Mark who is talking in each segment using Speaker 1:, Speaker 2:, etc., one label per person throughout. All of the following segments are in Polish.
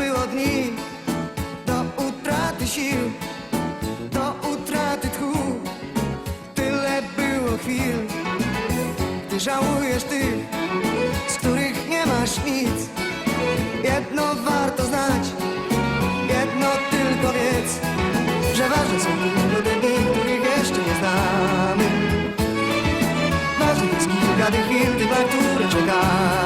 Speaker 1: było dni do utraty sił, do utraty tchu. Tyle było chwil, gdy żałujesz tych, z których nie masz nic. Jedno warto znać, jedno tylko wiedz, że ważne są te dni, których jeszcze nie znamy. Ważne jest kilka tych chwil, na które czekamy.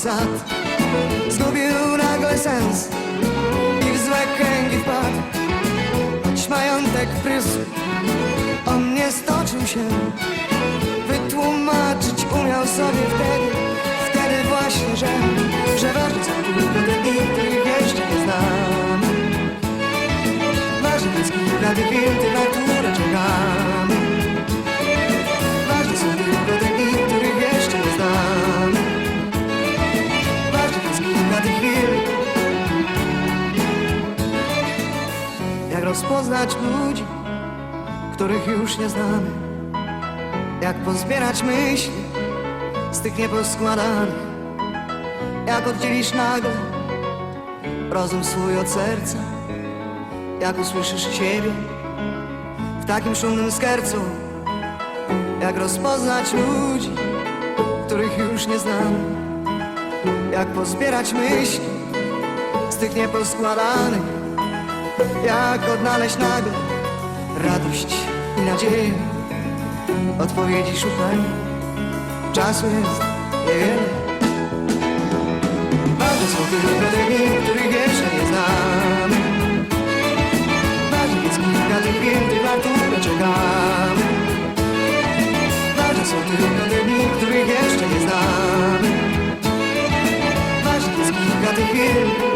Speaker 1: Sad, zgubił nagle sens i w złe kręgi wpadł. Choć majątek prysł, on nie stoczył się. Wytłumaczyć umiał sobie wtedy, wtedy właśnie, że, że te dni, których jeszcze nie znamy. Ważne jest kilka tych Jak rozpoznać ludzi, których już nie znamy. Jak pozbierać myśli z tych nieposkładanych? Jak oddzielisz nagle rozum swój od serca? Jak usłyszysz siebie w takim szumnym skercu? Jak rozpoznać ludzi, których już nie znamy? Jak pozbierać myśli z tych nieposkładanych Jak odnaleźć nagle radość i nadzieję Odpowiedzi szukaj, czasu jest niewiele. Ważne są tylko dni, których jeszcze nie znamy. Ważne jest kilka tych chwil, tych, na które czekamy. Ważne są tylko dni, których jeszcze nie znamy. Ważne jest kilka tych chwil,